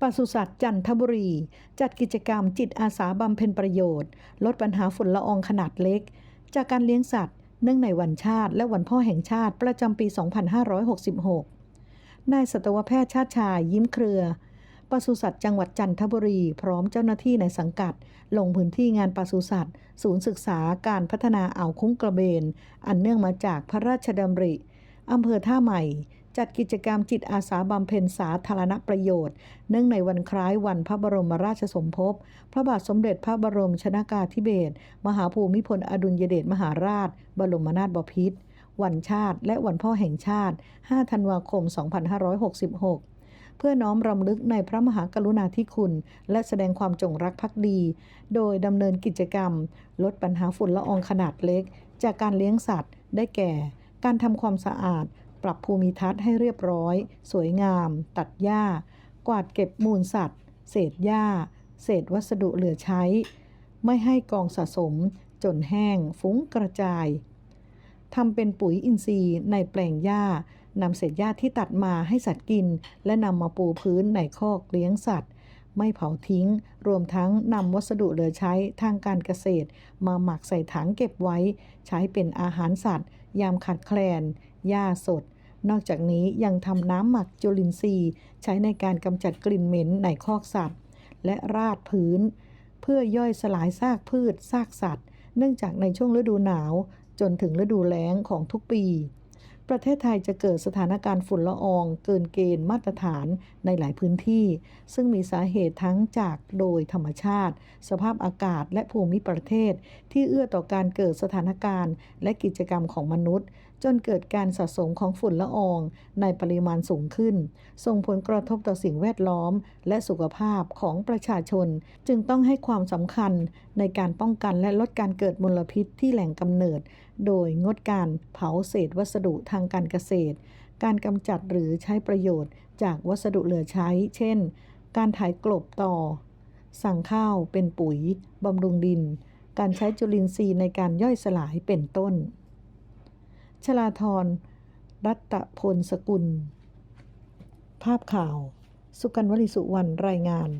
ปศุสัตว์จันทบุรี จัดกิจกรรมจิตอาสาบำเพ็ญประโยชน์ ลดปัญหาฝุ่นละอองขนาดเล็ก จากการเลี้ยงสัตว์ เนื่องในวันชาติและวันพ่อแห่งชาติประจำปี 2566 นายสัตวแพทย์ชาติชายยิ้มเครือปศุสัตว์จังหวัดจันทบุรี พร้อมเจ้าหน้าที่ในสังกัด ลงพื้นที่งานปศุสัตว์ ศูนย์ศึกษาการพัฒนาอ่าวคุ้งกระเบน อันเนื่องมาจากพระราชดำริอำเภอท่าใหม่ จัดกิจกรรมจิตอาสาบำเพ็ญสาธารณประโยชน์ เนื่องในวันคล้ายวันพระบรมราชสมภพ พระบาทสมเด็จพระบรมชนากาธิเบศรมหาภูมิพลอดุลยเดชมหาราช บรมนาถบพิตรวันชาติ และวันพ่อแห่งชาติ 5 ธันวาคม 2566เพื่อน้อมรำลึกในพระมหากรุณาธิคุณ และแสดงความจงรักภักดี โดยดำเนินกิจกรรม ลดปัญหาฝุ่นละอองขนาดเล็ก จากการเลี้ยงสัตว์ ได้แก่ การทำความสะอาด ปรับภูมิทัศน์ให้เรียบร้อย สวยงาม ตัดหญ้า กวาดเก็บมูลสัตว์ เศษหญ้า เศษวัสดุเหลือใช้ ไม่ให้กองสะสม จนแห้ง ฟุ้งกระจายทำเป็นปุ๋ยอินทรีย์ในแปลงหญ้านำเศษหญ้าที่ตัดมาให้สัตว์กิน และนำมาปูพื้นในคอกเลี้ยงสัตว์ ไม่เผาทิ้ง รวมทั้งนำวัสดุเหลือใช้ทางการเกษตร มาหมักใส่ถังเก็บไว้ ใช้เป็นอาหารสัตว์ ยามขาดแคลน หญ้าสด นอกจากนี้ยังทำน้ำหมักจุลินทรีย์ ใช้ในการกำจัดกลิ่นเหม็นในคอกสัตว์ และราดพื้น เพื่อย่อยสลายซากพืชซากสัตว์ เนื่องจากในช่วงฤดูหนาว จนถึงฤดูแล้งของทุกปี ประเทศไทยจะเกิดสถานการณ์ฝุ่นละออง เกินเกณฑ์มาตรฐานในหลายพื้นที่ ซึ่งมีสาเหตุทั้งจากโดยธรรมชาติ สภาพอากาศและภูมิประเทศ ที่เอื้อต่อการเกิดสถานการณ์ และกิจกรรมของมนุษย์ จนเกิดการสะสมของฝุ่นละออง ในปริมาณสูงขึ้น ส่งผลกระทบต่อสิ่งแวดล้อม และสุขภาพของประชาชน จึงต้องให้ความสำคัญในการป้องกันและลดการเกิดมลพิษที่แหล่งกำเนิด โดยงดการเผาเศษวัสดุทางการเกษตร การกำจัดหรือใช้ประโยชน์จากวัสดุเหลือใช้ เช่น การถ่ายกลบต่อ สั่งข้าวเป็นปุ๋ยบำรุงดิน การใช้จุลินทรีย์ในการย่อยสลายเป็นต้น ชลาธรรัตพลสกุล ภาพข่าว สุกันวลีสุวรรณรายงาน